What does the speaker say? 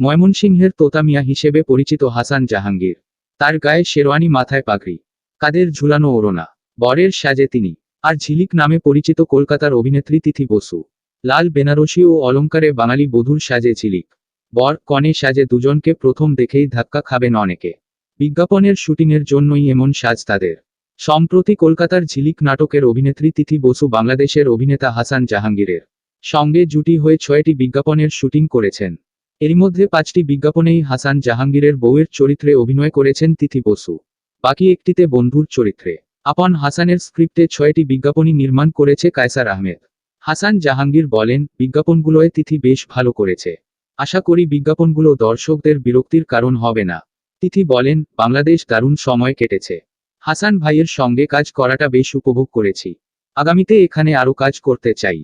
ময়মনসিংহের তোতামিয়া হিসেবে পরিচিত হাসান জাহাঙ্গীর। তার গায়ে শেরওয়ানি মাথায় পাগড়ি। কাদের ঝুলানো ওড়না। বরের সাজে তিনি। আর ঝিলিক নামে পরিচিত কলকাতার অভিনেত্রী তিথি বসু। লাল বেনারসি ও অলংকারে বাঙালি বধূর সাজে ঝিলিক। বর কনে সাজে দুজনকে প্রথম দেখেই ধাক্কা খাবেন অনেকে। বিজ্ঞাপনের শুটিংয়ের জন্যই এমন সাজ তাদের। সম্প্রতি কলকাতার ঝিলিক নাটকের অভিনেত্রী তিথি বসু বাংলাদেশের অভিনেতা হাসান জাহাঙ্গীরের সঙ্গে জুটি হয়ে ছয়টি বিজ্ঞাপনের শুটিং করেছেন। এরই মধ্যে পাঁচটি বিজ্ঞাপনেই হাসান জাহাঙ্গীরের বউয়ের চরিত্রে অভিনয় করেছেন তিথি বসু। বাকি একটিতে বন্ধুর চরিত্রে। আপন হাসানের স্ক্রিপ্টে ছয়টি বিজ্ঞাপনই নির্মাণ করেছে কায়সার আহমেদ। হাসান জাহাঙ্গীর বলেন, বিজ্ঞাপনগুলোয় তিথি বেশ ভালো করেছে। আশা করি বিজ্ঞাপনগুলো দর্শকদের বিরক্তির কারণ হবে না। তিথি বলেন, বাংলাদেশ দারুণ সময় কেটেছে। হাসান ভাইয়ের সঙ্গে কাজ করাটা বেশ উপভোগ করেছি। আগামীতে এখানে আরও কাজ করতে চাই।